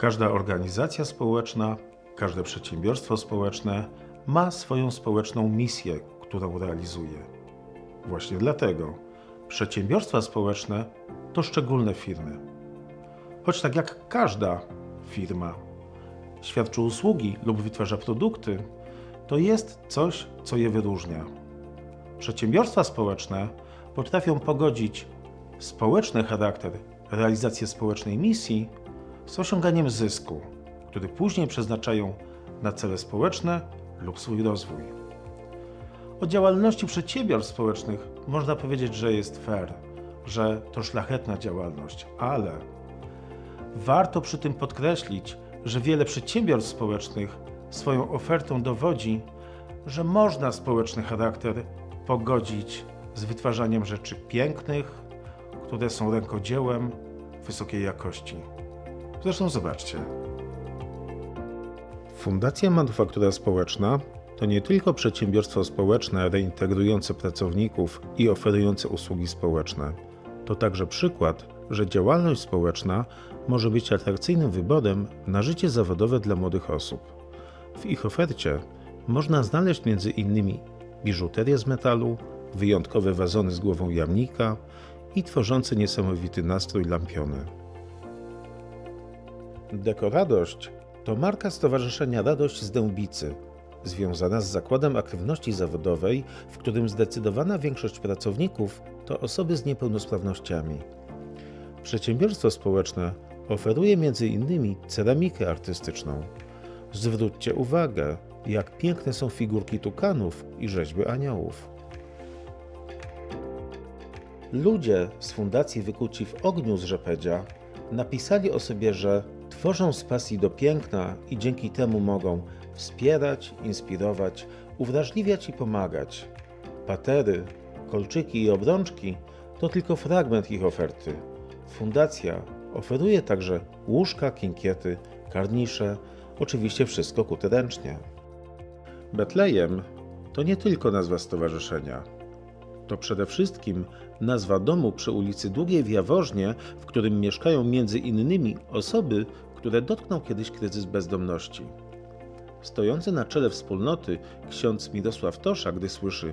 Każda organizacja społeczna, każde przedsiębiorstwo społeczne ma swoją społeczną misję, którą realizuje. Właśnie dlatego przedsiębiorstwa społeczne to szczególne firmy. Choć tak jak każda firma świadczy usługi lub wytwarza produkty, to jest coś, co je wyróżnia. Przedsiębiorstwa społeczne potrafią pogodzić społeczny charakter, realizację społecznej misji z osiąganiem zysku, który później przeznaczają na cele społeczne lub swój rozwój. O działalności przedsiębiorstw społecznych można powiedzieć, że jest fair, że to szlachetna działalność, ale warto przy tym podkreślić, że wiele przedsiębiorstw społecznych swoją ofertą dowodzi, że można społeczny charakter pogodzić z wytwarzaniem rzeczy pięknych, które są rękodziełem wysokiej jakości. Zresztą zobaczcie. Fundacja Manufaktura Społeczna to nie tylko przedsiębiorstwo społeczne reintegrujące pracowników i oferujące usługi społeczne. To także przykład, że działalność społeczna może być atrakcyjnym wyborem na życie zawodowe dla młodych osób. W ich ofercie można znaleźć m.in. biżuterię z metalu, wyjątkowe wazony z głową jamnika i tworzące niesamowity nastrój lampiony. Dekoradość to marka Stowarzyszenia Radość z Dębicy, związana z Zakładem Aktywności Zawodowej, w którym zdecydowana większość pracowników to osoby z niepełnosprawnościami. Przedsiębiorstwo społeczne oferuje m.in. ceramikę artystyczną. Zwróćcie uwagę, jak piękne są figurki tukanów i rzeźby aniołów. Ludzie z Fundacji Wykuci w Ogniu z Rzepedzia napisali o sobie, że tworzą z pasji do piękna i dzięki temu mogą wspierać, inspirować, uwrażliwiać i pomagać. Patery, kolczyki i obrączki to tylko fragment ich oferty. Fundacja oferuje także łóżka, kinkiety, karnisze, oczywiście wszystko kute ręcznie. Betlejem to nie tylko nazwa stowarzyszenia. To przede wszystkim nazwa domu przy ulicy Długiej w Jaworznie, w którym mieszkają między innymi osoby, które dotknął kiedyś kryzys bezdomności. Stojący na czele wspólnoty ksiądz Mirosław Tosza, gdy słyszy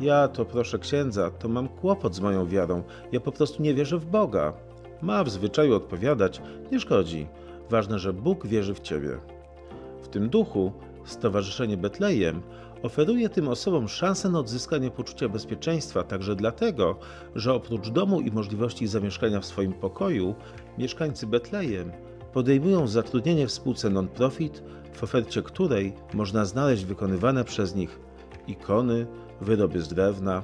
Ja to proszę księdza, to mam kłopot z moją wiarą, ja po prostu nie wierzę w Boga. Ma w zwyczaju odpowiadać, nie szkodzi, ważne, że Bóg wierzy w ciebie. W tym duchu Stowarzyszenie Betlejem oferuje tym osobom szansę na odzyskanie poczucia bezpieczeństwa, także dlatego, że oprócz domu i możliwości zamieszkania w swoim pokoju, mieszkańcy Betlejem podejmują zatrudnienie w spółce non-profit, w ofercie której można znaleźć wykonywane przez nich ikony, wyroby z drewna,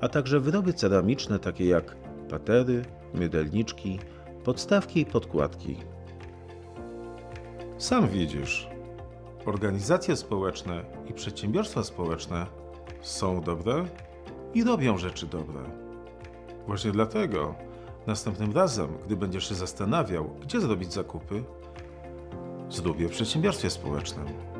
a także wyroby ceramiczne takie jak patery, mydelniczki, podstawki i podkładki. Sam widzisz, organizacje społeczne i przedsiębiorstwa społeczne są dobre i robią rzeczy dobre. Właśnie dlatego następnym razem, gdy będziesz się zastanawiał, gdzie zrobić zakupy, zrób je w przedsiębiorstwie społecznym.